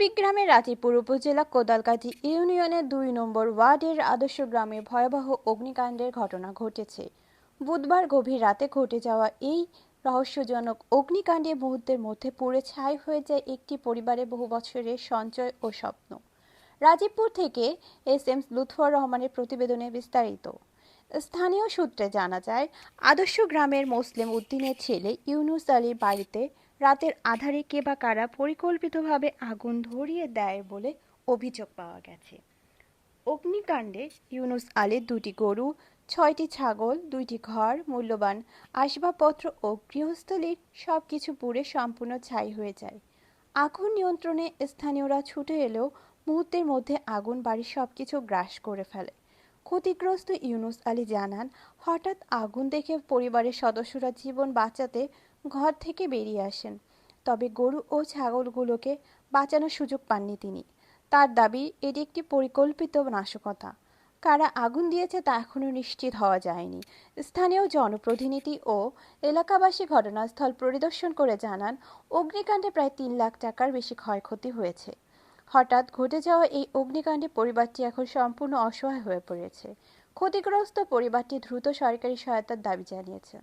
কুড়িগ্রামের রাজিপুর উপজেলা কোদালকাঠি ইউনিয়নের দুই নম্বর ওয়ার্ডের আদর্শ গ্রামে ভয়াবহ অগ্নিকাণ্ডের ঘটনা ঘটেছে। বুধবার গভীর রাতে ঘটে যাওয়া এই রহস্যজনক অগ্নিকাণ্ডে মুহূর্তের মধ্যে পুড়ে ছাই হয়ে যায় একটি পরিবারে বহু বছরের সঞ্চয় ও স্বপ্ন। রাজীবপুর থেকে এস এম লুৎফর রহমানের প্রতিবেদনে বিস্তারিত। স্থানীয় সূত্রে জানা যায়, আদর্শ গ্রামের মুসলিম উদ্দিনের ছেলে ইউনুস আলীর বাড়িতে রাতের আধারে কে বা কারা পরিকল্পিতভাবে আগুন ধরিয়ে দেয় বলে অভিযোগ পাওয়া গেছে। অগ্নিকাণ্ডে ইউনুস আলীর দুটি গরু, ছয়টি ছাগল, দুইটি ঘর, মূল্যবান আসবাবপত্র ও গৃহস্থলীর সব কিছু পুড়ে সম্পূর্ণ ছাই হয়ে যায়। আগুন নিয়ন্ত্রণে স্থানীয়রা ছুটে এলেও মুহূর্তের মধ্যে আগুন বাড়ির সব কিছু গ্রাস করে ফেলে। ক্ষতিগ্রস্ত ইউনুস আলী জানান, হঠাৎ আগুন দেখে পরিবারের সদস্যরা জীবন বাঁচাতে ঘর থেকে বেরিয়ে আসেন। তবে গরু ও ছাগলগুলোকে বাঁচানোর সুযোগ পাননি তিনি। তার দাবি, এটি একটি পরিকল্পিত নাশকতা। কারা আগুন দিয়েছে তা এখনও নিশ্চিত হওয়া যায়নি। স্থানীয় জনপ্রতিনিধি ও এলাকাবাসী ঘটনাস্থল পরিদর্শন করে জানান, অগ্নিকাণ্ডে প্রায় তিন লাখ টাকার বেশি ক্ষয়ক্ষতি হয়েছে। হঠাৎ ঘটে যাওয়া এই অগ্নিকাণ্ডে পরিবারটি এখন সম্পূর্ণ অসহায় হয়ে পড়েছে। ক্ষতিগ্রস্ত পরিবারটি দ্রুত সরকারি সহায়তার দাবি জানিয়েছেন।